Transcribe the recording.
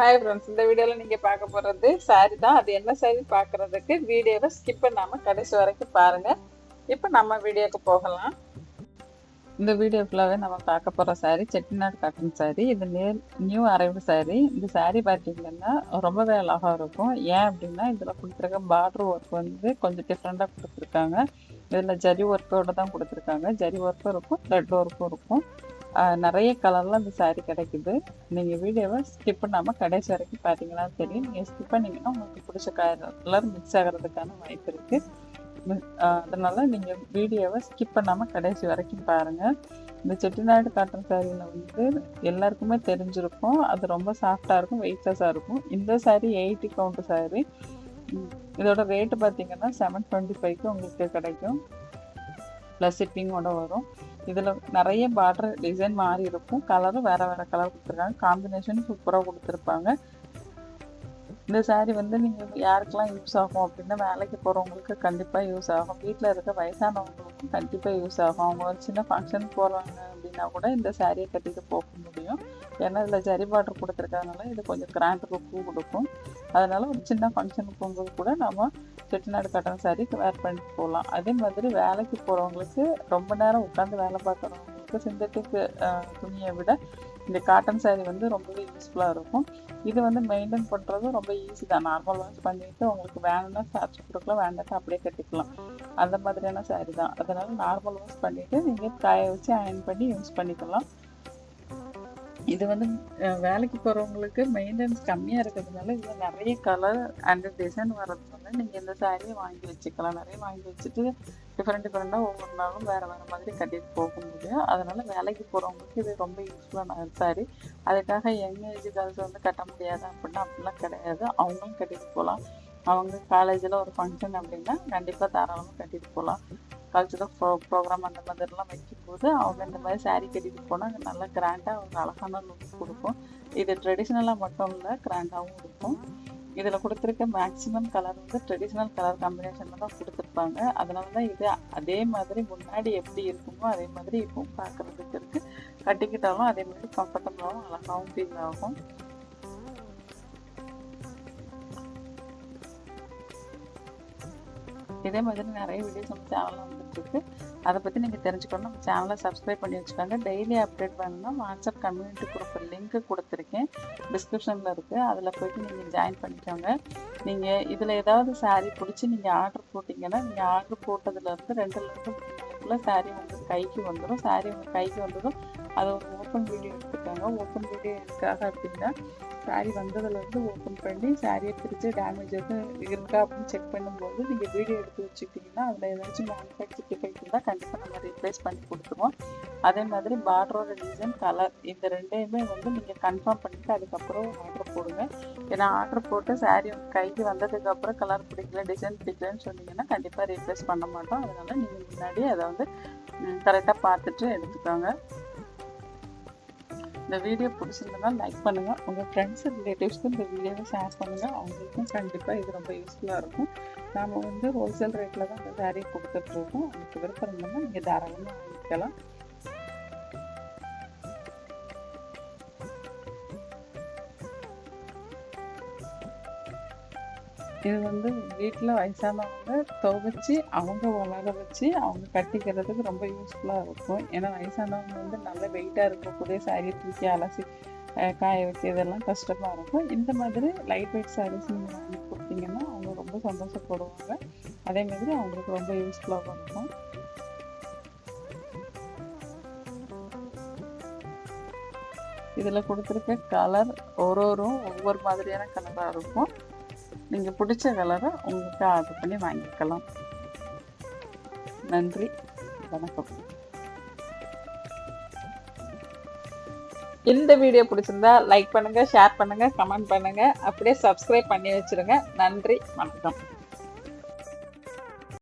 Hi friends இந்த வீடியோவில் நீங்கள் பார்க்க போகிறது சாரி தான். அது என்ன சாரி பார்க்குறதுக்கு வீடியோவை ஸ்கிப் பண்ணாமல் கடைசி வரைக்கும் பாருங்கள் இப்போ நம்ம வீடியோக்கு போகலாம். இந்த வீடியோ ஃபுல்லாகவே நம்ம பார்க்க போகிற சாரி செட்டிநாடு காட்டன் சாரி இது நேர் நியூ அரைவு சாரி இந்த சாரி பார்த்தீங்கன்னா ரொம்பவே அழகாக இருக்கும். ஏன் அப்படின்னா இதில் கொடுத்துருக்க பார்டர் ஒர்க் வந்து கொஞ்சம் டிஃப்ரெண்ட்டாக கொடுத்துருக்காங்க. இதில் ஜரி ஒர்க்கோட தான் கொடுத்துருக்காங்க. ஜரி ஒர்க்கும் இருக்கும் த்ரெட் ஒர்க்கும் இருக்கும். நிறைய கலரில் இந்த சாரீ கிடைக்குது. நீங்கள் வீடியோவை ஸ்கிப் பண்ணாமல் கடைசி வரைக்கும் பார்த்தீங்கன்னா தெரியும். நீங்கள் ஸ்கிப் பண்ணிங்கன்னா உங்களுக்கு பிடிச்ச கலர் மிக்ஸ் ஆகிறதுக்கான வாய்ப்பு இருக்குது அதனால் நீங்கள் வீடியோவை ஸ்கிப் பண்ணாமல் கடைசி வரைக்கும் பாருங்கள் இந்த செட்டிநாடு காட்டன் சாரியில் வந்து எல்லாருக்குமே தெரிஞ்சிருக்கும். அது ரொம்ப சாஃப்டாக இருக்கும் வெயிட்லெஸ்ஸாக இருக்கும். இந்த சாரீ எயிட்டி கவுண்ட் சாரீ இதோட ரேட்டு பார்த்தீங்கன்னா செவன் டுவெண்ட்டி ஃபைவ்க்கு உங்களுக்கு கிடைக்கும். ப்ளஸ் ஷிப்பிங்கோட வரும். இதில் நிறைய பார்டர் டிசைன் மாறி இருக்கும். கலரும் வேறு வேறு கலர் கொடுத்துருக்காங்க. காம்பினேஷன் சூப்பராக கொடுத்துருப்பாங்க. இந்த சாரீ வந்து நீங்கள் யாருக்கெல்லாம் யூஸ் ஆகும் அப்படின்னா வேலைக்கு போகிறவங்களுக்கு கண்டிப்பாக யூஸ் ஆகும். வீட்டில் இருக்க வயசானவங்களுக்கும் கண்டிப்பாக யூஸ் ஆகும். அவங்க ஒரு சின்ன ஃபங்க்ஷன் போகிறாங்க அப்படின்னா கூட இந்த சாரியை கட்டிட்டு போக முடியும். ஏன்னா இதில் ஜரி பார்டர் கொடுத்துருக்கறதுனால இது கொஞ்சம் கிராண்ட் லுக்கும் கொடுக்கும். அதனால் ஒரு சின்ன ஃபங்க்ஷனுக்கு போகும்போது கூட நம்ம செட்டிநாடு காட்டன் சாரி வேர் பண்ணிட்டு போகலாம் அதே மாதிரி வேலைக்கு போகிறவங்களுக்கு ரொம்ப நேரம் உட்காந்து வேலை பார்க்குறவங்களுக்கு சிந்தட்டிக் துணியை விட இந்த காட்டன் சாரீ வந்து ரொம்பவே யூஸ்ஃபுல்லாக இருக்கும். இது வந்து மெயின்டைன் பண்ணுறதும் ரொம்ப ஈஸி தான். நார்மல் வாஷ் பண்ணிவிட்டு உங்களுக்கு வேணும்னா சார்ஜ் கொடுக்கலாம் வேண்டாம் அப்படியே கட்டிக்கலாம். அந்த மாதிரியான சாரீ தான். அதனால் நார்மல் வாஷ் பண்ணிவிட்டு நீங்கள் காய வச்சு அயன் பண்ணி யூஸ் பண்ணிக்கலாம். இது வந்து வேலைக்கு போகிறவங்களுக்கு மெயின்டெனன்ஸ் கம்மியாக இருக்கிறதுனால இதில் நிறைய கலர் அண்ட் டிசைன் வர்றதுனால நீங்கள் இந்த சாரியை வாங்கி வச்சுக்கலாம். நிறைய வாங்கி வச்சுட்டு டிஃப்ரெண்ட் டிஃப்ரெண்ட்டாக ஒவ்வொரு நாளும் வேறு வேறு மாதிரி கட்டிட்டு போக முடியும் அதனால் வேலைக்கு போகிறவங்களுக்கு இது ரொம்ப யூஸ்ஃபுல்லான சாரி அதுக்காக யங் ஏஜ் கேர்ள்ஸ் வந்து கட்ட முடியாது அப்படின்னா அப்படிலாம் கிடையாது. அவங்களும் கட்டிட்டு போகலாம். அவங்க காலேஜில் ஒரு ஃபங்க்ஷன் அப்படின்னா கண்டிப்பாக தாராளமாக கட்டிட்டு போகலாம். கல்ச்சுரல் ப்ரோ ப்ரோக்ராம் அந்த மாதிரிலாம் வைக்கும்போது அவங்க இந்த மாதிரி சாரீ கட்டிட்டு போனால் அங்கே நல்லா கிராண்டாக ஒரு அழகான லுக் கொடுக்கும். இது ட்ரெடிஷ்னலாக மட்டும் இல்லை கிராண்டாகவும் இருக்கும். இதில் கொடுத்துருக்க மேக்ஸிமம் கலர் வந்து ட்ரெடிஷ்னல் கலர் காம்பினேஷனில் தான் கொடுத்துருப்பாங்க. அதனால தான் இது அதே மாதிரி முன்னாடி எப்படி இருக்குமோ அதே மாதிரி இப்போவும் பார்க்குறதுக்கு இருக்குது கட்டிக்கிட்டாலும் அதே மாதிரி கம்ஃபர்டபுளாகவும் அழகாகவும் ஃபீல் ஆகும். இதே மாதிரி நிறைய வீடியோஸ் நம்ம சேனலில் வந்துட்டுருக்கு. அதை பற்றி நீங்கள் தெரிஞ்சுக்கணும். நம்ம சேனலை சப்ஸ்கிரைப் பண்ணி வச்சுக்கோங்க. டெய்லி அப்டேட் பண்ணணும்னா வாட்ஸ்அப் கம்யூனிட்டி குரூப் லிங்க்கு கொடுத்துருக்கேன். டிஸ்கிரிப்ஷனில் இருக்குது அதில் போய்ட்டு நீங்கள் ஜாயின் பண்ணிக்கோங்க. நீங்கள் இதில் ஏதாவது சாரீ பிடிச்சி நீங்கள் ஆர்டர் போட்டிங்கன்னா நீங்கள் ஆர்டர் போட்டதுலேருந்து ரெண்டுலேருந்து மூணுக்குள்ளே சாரீ வந்து கைக்கு வந்துடும் சாரீ உங்கள் கைக்கு வந்ததும் அதை ஒரு ஓப்பன் வீடியோ எடுத்துக்கோங்க. ஓப்பன் வீடியோ எதுக்காக அப்படின்னா சாரீ வந்ததுலேருந்து ஓப்பன் பண்ணி சாரியை பிரித்து டேமேஜ் எதுவும் இருக்கா அப்படின்னு செக் பண்ணும்போது நீங்கள் வீடியோ எடுத்து வச்சுக்கிட்டிங்கன்னா அதில் ஏதாச்சும் மேனுஃபேக்சர் டிஃபெக்ட் இருந்தால் கண்டிப்பாக நம்ம ரீப்ளேஸ் பண்ணி கொடுத்துருவோம். அதே மாதிரி பார்டரோட டிசைன் கலர் இந்த ரெண்டையுமே வந்து நீங்கள் கன்ஃபார்ம் பண்ணிவிட்டு அதுக்கப்புறம் ஆர்டர் போடுங்க. ஏன்னா ஆர்டர் போட்டு சாரீ கைக்கு வந்ததுக்கப்புறம் கலர் பிடிக்கல டிசைன் பிடிக்கலன்னு சொன்னீங்கன்னா கண்டிப்பாக ரீப்ளேஸ் பண்ண மாட்டோம். அதனால் நீங்கள் முன்னாடியே அதை வந்து கரெக்டாக பார்த்துட்டு எடுத்துக்கோங்க. இந்த வீடியோ பிடிச்சிருந்தனா லைக் பண்ணுங்கள் உங்கள் ஃப்ரெண்ட்ஸ் ரிலேட்டிவ்ஸ்க்கு இந்த வீடியோவை ஷேர் பண்ணுங்கள் அவங்களுக்கும் கண்டிப்பாக இது ரொம்ப யூஸ்ஃபுல்லாக இருக்கும். நாம் வந்து ஹோல்சேல் ரேட்டில் தான் இந்த கொடுத்துட்டு கொடுத்துட்ருக்கோம் உங்களுக்கு விருப்பம் இருந்தோம்னா நீங்கள் தாராளமாக வாங்கிக்கலாம். இது வந்து வீட்டில் வயசானவங்க துவைச்சி அவங்க வளர வச்சு அவங்க கட்டிக்கிறதுக்கு ரொம்ப யூஸ்ஃபுல்லாக இருக்கும். ஏன்னா வயசானவங்க வந்து நல்ல வெயிட்டாக இருக்கக்கூடிய சாரீ தூக்கி அலசி காய வைக்கிறதெல்லாம் கஷ்டமாக இருக்கும். இந்த மாதிரி லைட் வெயிட் சாரீஸ் நீங்கள் வாங்கி கொடுத்தீங்கன்னா அவங்க ரொம்ப சந்தோஷப்படுவாங்க. அதே மாதிரி அவங்களுக்கு ரொம்ப யூஸ்ஃபுல்லாகவும் இருக்கும். இதில் கொடுத்துருக்க கலர் ஒரு ஒரு ஒவ்வொரு மாதிரியான கலராக இருக்கும். நீங்கள் பிடிச்ச கலரை உங்களுக்கு ஆர்டர் பண்ணி வாங்கிக்கலாம். நன்றி. வணக்கம். இந்த வீடியோ பிடிச்சிருந்தா லைக் பண்ணுங்கள் ஷேர் பண்ணுங்கள் கமெண்ட் பண்ணுங்கள் அப்படியே சப்ஸ்கிரைப் பண்ணி வச்சுருங்க. நன்றி. வணக்கம்.